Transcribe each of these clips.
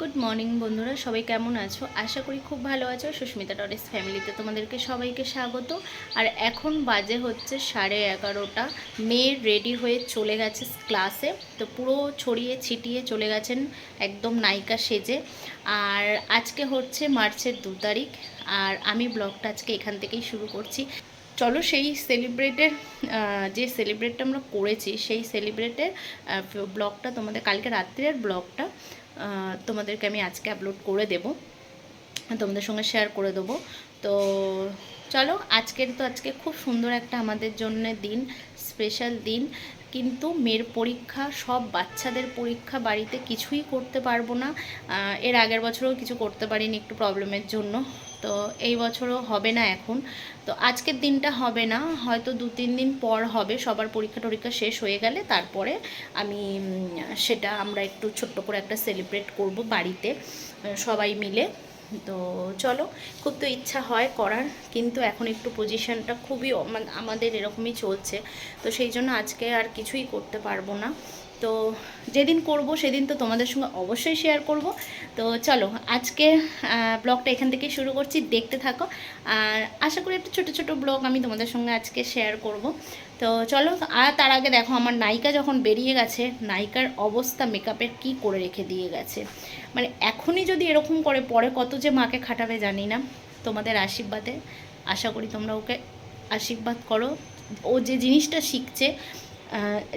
Good morning বন্ধুরা, সবাই কেমন আছো? আশা করি খুব ভালো আছো। সুস্মিতা টরেস ফ্যামিলিতে তোমাদেরকে সবাইকে স্বাগত। আর এখন বাজে হচ্ছে সাড়ে এগারোটা। মেয়ে রেডি হয়ে চলে গেছে ক্লাসে। তো পুরো ছড়িয়ে ছিটিয়ে চলে গেছেন একদম নায়িকা সেজে। আর আজকে হচ্ছে মার্চের দু তারিখ। আর আমি ব্লগটা আজকে এখান থেকেই শুরু করছি। চলো সেই সেলিব্রেটের যে সেলিব্রেটটা আমরা করেছি, সেই সেলিব্রেটের ব্লগটা তোমাদের, কালকে রাত্রের ব্লগটা। তোমাদেরকে আমি আজকে আপলোড করে দেব। তোমাদের সঙ্গে শেয়ার করে দেবো। তো চলো, আজকের তো আজকে খুব সুন্দর একটা আমাদের জন্য দিন স্পেশাল দিন। কিন্তু মেয়ের পরীক্ষা, সব বাচ্চাদের পরীক্ষা বাড়িতে কিছুই করতে পারব না। এর আগের বছরও কিছু করতে পারিনি একটু প্রবলেমের জন্য। তো এই বছরও হবে না এখন। তো আজকের দিনটা হবে না, হয়তো দু তিন দিন পর হবে, সবার পরীক্ষা টরীক্ষা শেষ হয়ে গেলে তারপরে আমি সেটা আমরা একটু ছোট্ট করে একটা সেলিব্রেট করব বাড়িতে, সবাই মিলে। তো চলো, খুব তো ইচ্ছা হয় করার, কিন্তু এখন একটু পজিশনটা খুবই মানে আমাদের এরকমই চলছে। তো সেই জন্য আজকে আর কিছুই করতে পারব না। তো যেদিন করব সেদিন তো তোমাদের সঙ্গে অবশ্যই শেয়ার করব। তো চলো, আজকে ব্লগটা এখান থেকে শুরু করছি, দেখতে থাকো। আর আশা করি একটা ছোটো ছোটো ব্লগ আমি তোমাদের সঙ্গে আজকে শেয়ার করব। তো চলো, আর তার আগে দেখো, আমার নায়িকা যখন বেরিয়ে গেছে, নায়িকার অবস্থা মেকআপের কি করে রেখে দিয়ে গেছে। মানে এখনই যদি এরকম করে, পরে কত যে মাকে খাটাবে জানি না। তোমাদের আশীর্বাদে, আশা করি তোমরা ওকে আশীর্বাদ করো। ও যে জিনিসটা শিখছে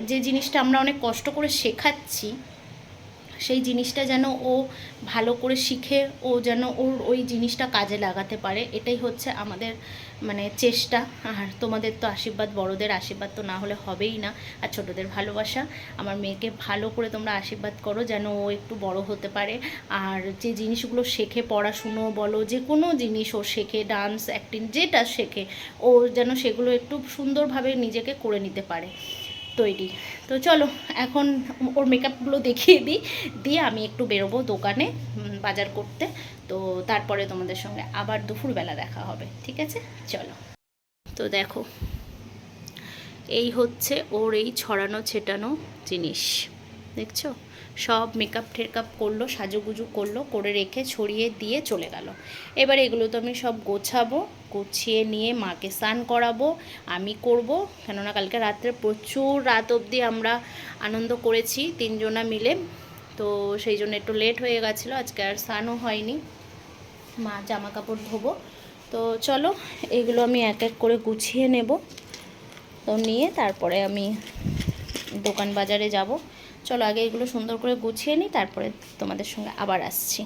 যে জিনিসটা আমরা অনেক কষ্ট করে শেখাচ্ছি, সেই জিনিসটা যেন ও ভালো করে শিখে, ও যেন ওর ওই জিনিসটা কাজে লাগাতে পারে, এটাই হচ্ছে আমাদের মানে চেষ্টা। আর তোমাদের তো আশীর্বাদ, বড়দের আশীর্বাদ তো না হলে হবেই না। আর ছোটদের ভালোবাসা, আমার মেয়েকে ভালো করে তোমরা আশীর্বাদ করো যেন ও একটু বড় হতে পারে। আর যে জিনিসগুলো শেখে, পড়াশুনো বলো, যে কোনো জিনিস ও শেখে, ডান্স, অ্যাক্টিং, যেটা শেখে, ও যেন সেগুলো একটু সুন্দরভাবে নিজেকে করে নিতে পারে। তৈরি। তো চলো, এখন ওর মেকআপগুলো দেখিয়ে দিই। দিয়ে আমি একটু বেরোবো দোকানে বাজার করতে। তো তারপরে তোমাদের সঙ্গে আবার দুপুরবেলা দেখা হবে, ঠিক আছে? চলো। তো দেখো, এই হচ্ছে ওর এই ছড়ানো ছেটানো জিনিস। দেখছ? সব মেকআপ টেকআপ করল, সাজুগুজু করল, করে রেখে ছড়িয়ে দিয়ে চলে গেল। এবার এগুলো তো আমি সব গোছাবো, গুছিয়ে নিয়ে মাকে স্নান করাবো, আমি করব। কেননা কালকে রাত্রে প্রচুর রাত অবধি আমরা আনন্দ করেছি তিনজনা মিলে। তো সেই জন্য একটু লেট হয়ে গেছিল, আজকে আর স্নানও হয়নি। মা জামা কাপড় ধোবো। তো চলো, এগুলো আমি এক এক করে গুছিয়ে নেব। তো নিয়ে তারপরে আমি দোকান বাজারে যাব। চলো আগে এগুলো সুন্দর করে গুছিয়ে নিই, তারপরে তোমাদের সঙ্গে আবার আসছি।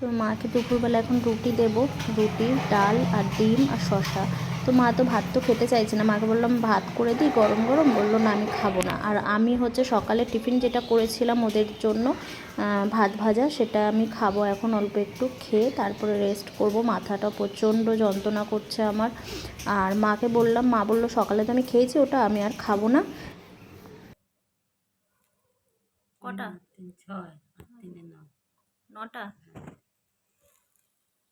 তো মাকে দুপুরবেলা এখন রুটি দেব, রুটি, ডাল আর ডিম আর শসা। তো মা তো ভাত তো খেতে চাইছে না, মাকে বললাম ভাত করে দিই, গরম গরম। বলল, না, আমি খাব না। আর আমি হচ্ছে সকালে টিফিন যেটা করেছিলাম ওদের জন্য ভাত ভাজা, সেটা আমি খাব এখন অল্প একটু খেয়ে তারপরে রেস্ট করব। মাথাটা প্রচণ্ড যন্ত্রণা করছে আমার। আর মাকে বললাম, মা বলল, সকালে তো আমি খেয়েছি ওটা, আমি আর খাব না। কটা তিন ছয় আর তিনে নয় নটা?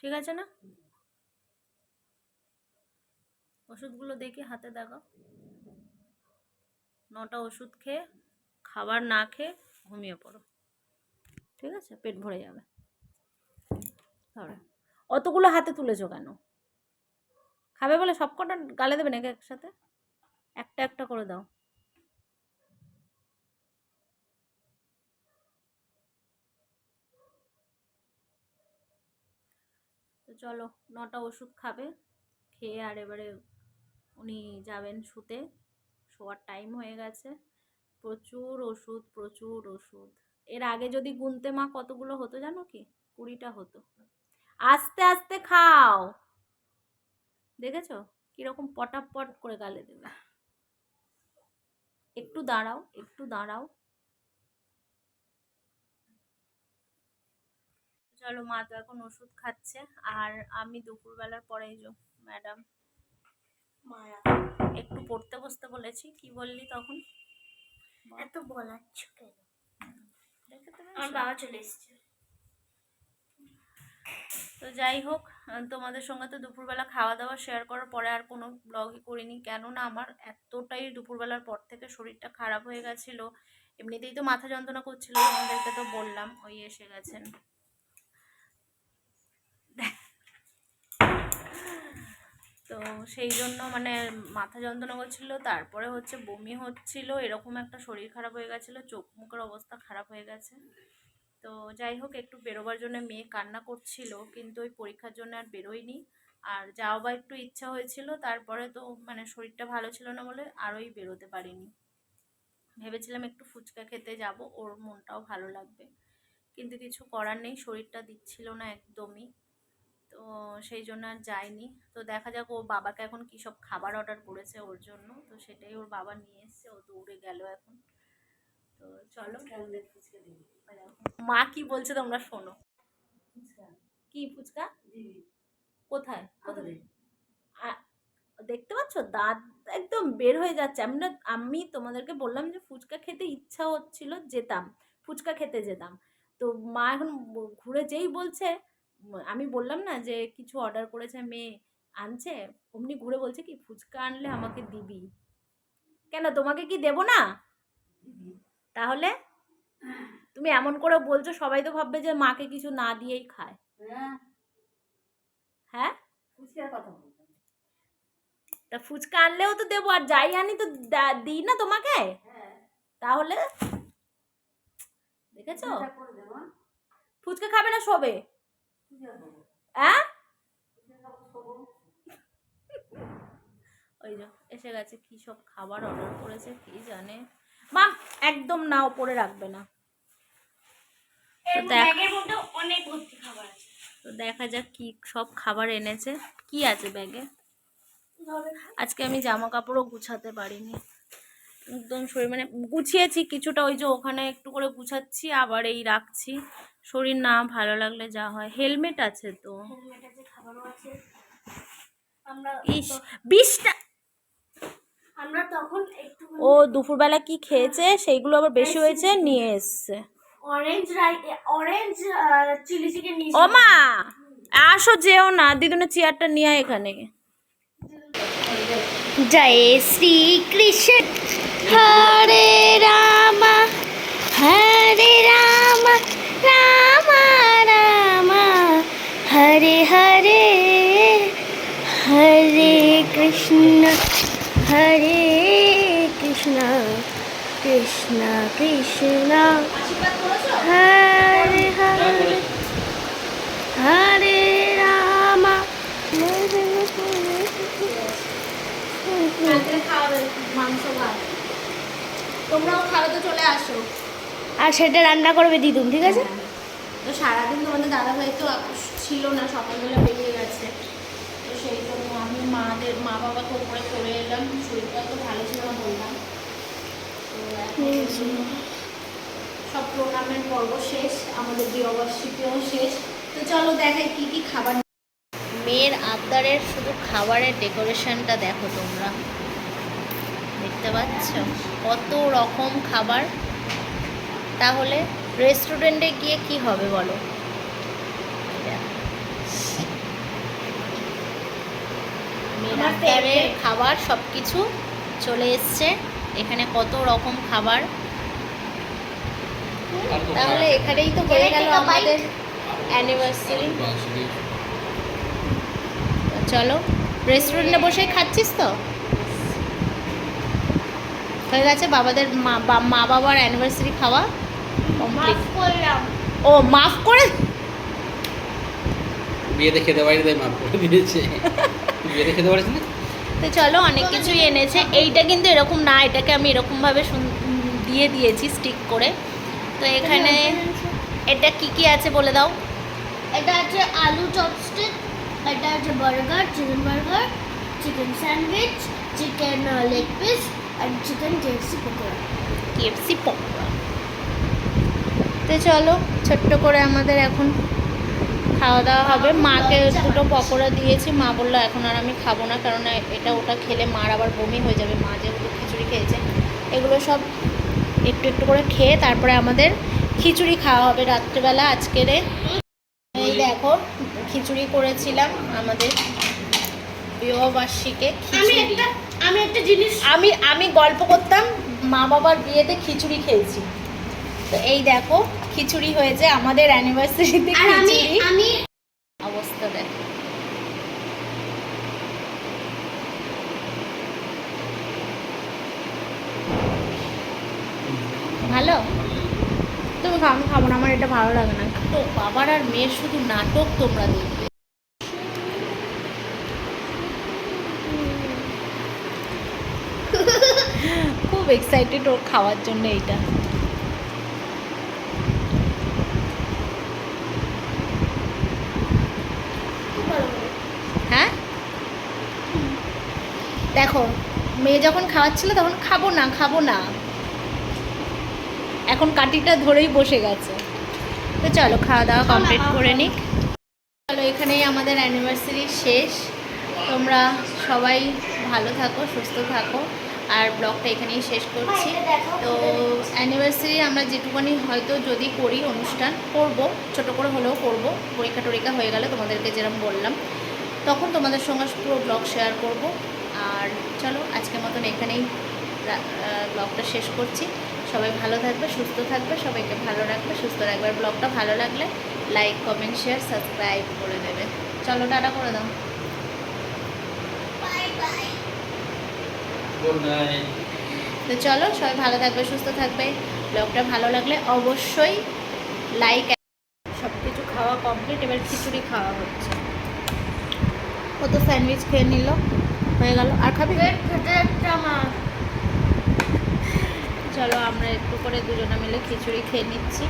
ঠিক আছে না? ওষুধগুলো দেখি হাতে দেখো নটা ওষুধ খেয়ে খাবার না খেয়ে ঘুমিয়ে পড়ো। ঠিক আছে? পেট ভরে যাবে। তাহলে অতগুলো হাতে তুলেছো কেন? খাবে বলে সব কটা গালে দেবে নাকি একসাথে? একটা একটা করে দাও। তো চলো, নটা ওষুধ খাবে। খেয়ে আর এবারে উনি যাবেন শুতে। শোয়ার টাইম হয়ে গেছে। প্রচুর ওষুধ প্রচুর ওষুধ। এর আগে যদি গুনতে মা কতগুলো হতো জানো কি? কুড়িটা হতো। আস্তে আস্তে খাও! দেখেছ? কীরকম পটাপট করে গালে দেবে। একটু দাঁড়াও একটু দাঁড়াও। চলো মা তো এখন ওষুধ খাচ্ছে। আর আমি দুপুরবেলার পরে এই যে ম্যাডাম মায়া একটু পড়তে বসতে বলেছি কি বললি তখন? এত বলাচ্ছ কেন? তো আমার বাবা চলে এসেছে তো যাই হোক তোমাদের সঙ্গে তো দুপুরবেলা খাওয়া দাওয়া শেয়ার করার পরে আর কোনো ব্লগই করিনি কেননা আমার এতটাই দুপুরবেলার পর থেকে শরীরটা খারাপ হয়ে গেছিল। এমনিতেই তো মাথা যন্ত্রণা করছিল আমাদেরকে তো বললাম ওই এসে গেছেন। তো সেই জন্য মানে মাথা যন্ত্রণা করছিল, তারপরে হচ্ছে বমি হচ্ছিল, এরকম একটা শরীর খারাপ হয়ে গেছিল, চোখ মুখের অবস্থা খারাপ হয়ে গেছে। তো যাই হোক, একটু বেরোবার জন্য মেয়ে কান্না করছিল, কিন্তু ওই পরীক্ষার জন্য আর বেরোয়নি। আর যাওয়া বা একটু ইচ্ছা হয়েছিল, তারপরে তো মানে শরীরটা ভালো ছিল না বলে আরোই বেরোতে পারিনি। ভেবেছিলাম একটু ফুচকা খেতে যাব, ওর মনটাও ভালো লাগবে। কিন্তু কিছু করার নেই, শরীরটা দিচ্ছিল না একদমই। তো সেই জন্য আর যাইনি তো দেখা যাক ও বাবাকে এখন কী সব খাবার অর্ডার করেছে ওর জন্য। তো সেটাই ওর বাবা নিয়ে এসছে ও দৌড়ে গেল এখন। তো চলো। মা কি বলছে তোমরা শোনো। কি ফুচকা? কোথায়? কোথায়? দেখতে পাচ্ছ? দাঁত একদম বের হয়ে যাচ্ছে। আমি না আমি তোমাদেরকে বললাম যে ফুচকা খেতে ইচ্ছা হচ্ছিল যেতাম। ফুচকা খেতে যেতাম। তো মা এখন ঘুরে যেই বলছে আমি বললাম না যে কিছু অর্ডার করেছে মেয়ে আনছে অমনি ঘুরে বলছে কি ফুচকা আনলে আমাকে দিবি। কেন তোমাকে কি দেবো না? তাহলে? তুমি এমন করে বলছো সবাই তো ভাববে যে মাকে কিছু না দিয়েই খায়। হ্যাঁ। তা ফুচকা আনলেও তো দেবো আর যাই আনি তো দিই না তোমাকে? তাহলে? দেখেছ? ফুচকা খাবে না শোবে হ্যাঁ? ওই যে এসে গেছে কি সব খাবার অর্ডার করেছে কি জানে। মাম একদম না ওপরে রাখবে না। তো দেখ অনেক ভর্তি খাবার আছে। তো দেখা যাক কি সব খাবার এনেছে। কি আছে ব্যাগে? আজকে আমি জামা কাপড়ও গুছাতে পারিনি। একদম শরীর মানে গুছিয়েছি কিছুটা ওই যে ওখানে একটু করে গুছাচ্ছি আবার এই রাখছি। শরীর না ভালো লাগলে যা হয়। হেলমেট আছে তো। ইস বিশটা আমরা তখন ও দুপুরবেলা কি খেয়েছে? সেইগুলো আবার বেশি হয়েছে নিয়ে এসছে। অরেঞ্জ অরেঞ্জ চিলি চিকেন ও মা! আসো যেও না দিদুনের চেয়ারটা নিয়ে এখানে। জয় শ্রী কৃষ্ণ হরে রাম। কৃষ্ণ হরে কৃষ্ণ কৃষ্ণ কৃষ্ণ হরে হরে হরে রাম। মাংস ভাত। তোমরাও খাওয়াতে চলে আসো। আর সেটা রান্না করবে দিদুন ঠিক আছে? তো সারাদিন তোমাদের দাদা ভাই তো ছিল না সকালবেলা বেরিয়ে গেছে তো সেই জন্য আমি মাদের মা বাবাকে উপরে চলে এলাম শরীরটা তো ভালো ছিল না বললাম। তো এখন সব প্রোগ্রামের পর্ব শেষ আমাদের বিবাবার্ষিকীও শেষ। তো চলো দেখাই কি কি খাবার মেয়ের আবদারের শুধু খাবারের ডেকোরেশনটা দেখো তোমরা। দেখতে পাচ্ছ? কত রকম খাবার। তাহলে রেস্টুরেন্টে গিয়ে কি হবে বলো এই দেখো। Favorite। খাবার সব কিছু চলে এসছে। এখানে কত রকম খাবার। তাহলে এখানেই তো হয়ে গেল আমাদের অ্যানিভার্সারি চলো রেস্টুরেন্টে বসেই খাচ্ছিস তো? হয়ে গেছে বাবাদের মা মা বাবার অ্যানিভার্সারি খাওয়া কমপ্লিট ও মাফ করে খেতে পারি তাই মাফ করে দিয়েছে। বিয়েতে খেতে পারিস না? তো চলো অনেক কিছুই এনেছে। এইটা কিন্তু এরকম না এটাকে আমি এরকমভাবে দিয়ে দিয়েছি স্টিক করে। তো এখানে এটা কি কি আছে বলে দাও? এটা আছে আলু চপস্টিক এটা আছে burger chicken burger chicken sandwich chicken leg piece আর chicken KFC pakora. KFC pakora. তো চলো ছোট্ট করে আমাদের এখন খাওয়া দাওয়া হবে। মাকে দুটো পকোড়া দিয়েছি। মা বলল এখন আর আমি খাব না কারণ এটা ওটা খেলে মার আবার বমি হয়ে যাবে। মা যেহেতু খিচুড়ি খেয়েছে এগুলো সব একটু একটু করে খেয়ে তারপরে আমাদের খিচুড়ি খাওয়া হবে রাত্রেবেলা আজকেরে এই দেখো খিচুড়ি করেছিলাম আমাদের বিবাহবার্ষিকে আমি একটা জিনিস আমি আমি গল্প করতাম মা বাবার বিয়েতে খিচুড়ি খেয়েছি। তো এই দেখো খিচুড়ি হয়েছে আমাদের অ্যানিভার্সারিতে খিচুড়ি। আমি অবস্থা দেখো। ভালো? তুমি খাও আমি খাব না আমার এটা ভালো লাগে না। তো বাবার আর মেয়ের শুধু নাটক তোমরা দেখবে। খুব এক্সাইটেড ওর খাওয়ার জন্য এইটা খুব ভালো লাগে। হ্যাঁ দেখো মেয়ে যখন খাওয়াচ্ছিল তখন খাব না খাব না। এখন কাটিটা ধরেই বসে গেছে। তো চলো, খাওয়া দাওয়া কমপ্লিট করে। নিক। চলো, এখানেই আমাদের অ্যানিভার্সারি শেষ। তোমরা সবাই ভালো থাকো, সুস্থ থাকো। আর ব্লগটা এখানেই শেষ করছি। তো অ্যানিভার্সারি আমরা যেটুকুনি হয়তো যদি করি অনুষ্ঠান, করব। ছোট করে হলেও করব। পরীক্ষা টরীক্ষা হয়ে গেলে তোমাদেরকে যেরকম বললাম, তখন তোমাদের সঙ্গে পুরো ব্লগ শেয়ার করব। আর চলো আজকের মতন এখানেই ব্লগটা শেষ করছি। সবাই ভালো থাকবে সুস্থ থাকবে সবাইকে ভালো রাখবে সুস্থ রাখবে। আর ব্লগটা ভালো লাগলে লাইক কমেন্ট শেয়ার সাবস্ক্রাইব করে দেবে। চলো টাটা করে দাও। তো চলো সবাই ভালো থাকবে সুস্থ থাকবে। ব্লগটা ভালো লাগলে অবশ্যই লাইক সব কিছু খাওয়া কমপ্লিট এবার খিচুড়ি খাওয়া হচ্ছে। ও তো স্যান্ডউইচ খেয়ে নিল? হয়ে গেল। আর খাবি? চলো আমরা একটু করে দুজনে মিলে খিচুড়ি খেয়ে নিচ্ছি।